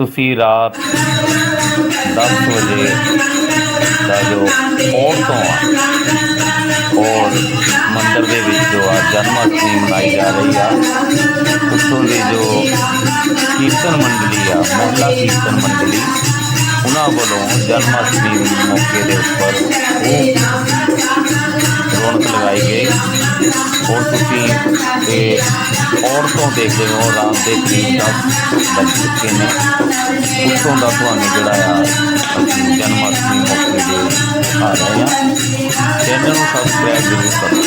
ਤੁਸੀਂ ਰਾਤ 10 ਵਜੇ ਦਾ ਜੋ ਔਰਤੋਂ ਆ, ਔਰ ਮੰਦਰ ਦੇ ਵਿੱਚ ਜੋ ਆ ਜਨਮ ਅਸ਼ਟਮੀ ਮਨਾਈ ਜਾ ਰਹੀ ਆ, ਉੱਥੋਂ ਦੇ ਜੋ ਕੀਰਤਨ ਮੰਡਲੀ ਆ ਮਹਿਲਾ ਕੀਰਤਨ ਮੰਡਲੀ, ਉਹਨਾਂ ਵੱਲੋਂ ਜਨਮ ਅਸ਼ਟਮੀ ਮੌਕੇ ਦੇ ਉੱਪਰ ਉਹ ਰੌਣਕ ਲਗਾਈ ਗਈ। ਔਰ ਤੁਸੀਂ ਇਹ ਔਰਤੋਂ ਦੇਖਦੇ ਹੋ ਰਾਤ ਦੇ ਕਰੀਬ 10 ਵੱਜ ਚੁੱਕੇ ਨੇ ਉੱਥੋਂ ਦਾ ਤੁਹਾਨੂੰ ਜਿਹੜਾ ਆ ਅਸੀਂ ਜਨਮ ਅਸ਼ਟਮੀ ਮੌਕੇ ਦੇ ਆ ਰਹੇ ਹਾਂ ਚੈਨਲ ਨੂੰ ਸਬਸਕ੍ਰਾਈਬ ਜ਼ਰੂਰ ਕਰੋ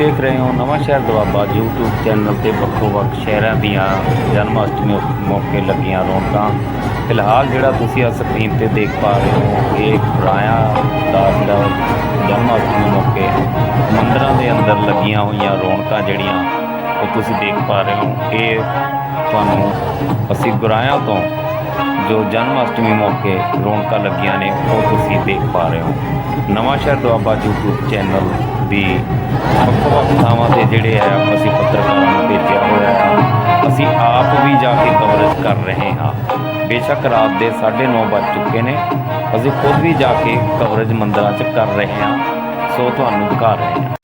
ਦੇਖ ਰਹੇ ਹੋ ਨਵਾਂ ਸ਼ਹਿਰ ਦਵਾਬਾ YouTube ਚੈਨਲ ਤੇ ਵੱਖੋ ਵੱਖ ਸ਼ਹਿਰਾਂ ਦੀਆਂ ਜਨਮ ਅਸ਼ਟਮੀ ਮੌਕੇ ਲੱਗੀਆਂ ਰੌਣਕਾਂ। ਫਿਲਹਾਲ ਜਿਹੜਾ ਤੁਸੀਂ ਆ ਸਕਰੀਨ ਤੇ ਦੇਖ ਪਾ ਰਹੇ ਹੋ, ਇਹ ਰਾਇਆ ਦਾ ਜਿਹੜਾ ਜਨਮ ਅਸ਼ਟਮੀ ਮੌਕੇ ਮੰਦਰਾਂ ਦੇ ਅੰਦਰ ਲੱਗੀਆਂ ਹੋਈਆਂ ਰੌਣਕਾਂ ਜਿਹੜੀਆਂ ਉਹ ਤੁਸੀਂ ਦੇਖ ਪਾ ਰਹੇ ਹੋ। ਇਹ ਤੁਹਾਨੂੰ ਅਸੀਂ ਗੁਰਾਇਆ ਤੋਂ ਜੋ ਜਨਮ ਅਸ਼ਟਮੀ ਮੌਕੇ ਰੌਣਕਾਂ ਲੱਗੀਆਂ ਨੇ, ਉਹ ਤੁਸੀਂ ਦੇਖ ਪਾ ਰਹੇ ਹੋ। ਨਵਾਂ ਸ਼ਹਿਰ ਦੁਆਬਾ YouTube ਚੈਨਲ ਦੀ ਵੱਖ ਵੱਖ ਥਾਵਾਂ ਤੇ ਜਿਹੜੇ ਆ, ਅਸੀਂ ਪੱਤਰਕਾਰਾਂ ਨੂੰ ਭੇਜਿਆ ਹੋਇਆ ਆ ਅਸੀਂ ਆਪ ਵੀ ਜਾ ਕੇ ਕਵਰੇਜ ਕਰ ਰਹੇ ਹਾਂ। ਬੇਸ਼ੱਕ ਰਾਤ ਦੇ 9:30 ਵੱਜ ਚੁੱਕੇ ਨੇ। ਅਸੀਂ ਖੁਦ ਵੀ ਜਾ ਕੇ ਕਵਰੇਜ ਮੰਦਰਾਂ 'ਚ ਕਰ ਰਹੇ ਹਾਂ। ਸੋ ਤੁਹਾਨੂੰ ਦਿਖਾ ਰਹੇ ਹਾਂ।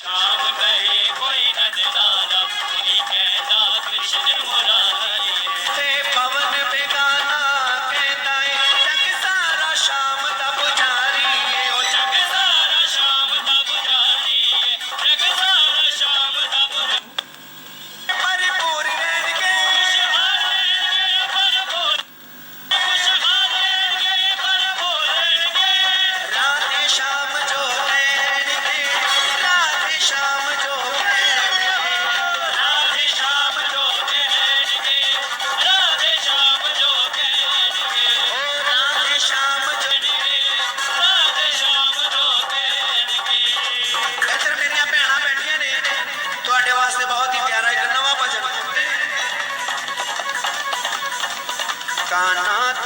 ठिकाना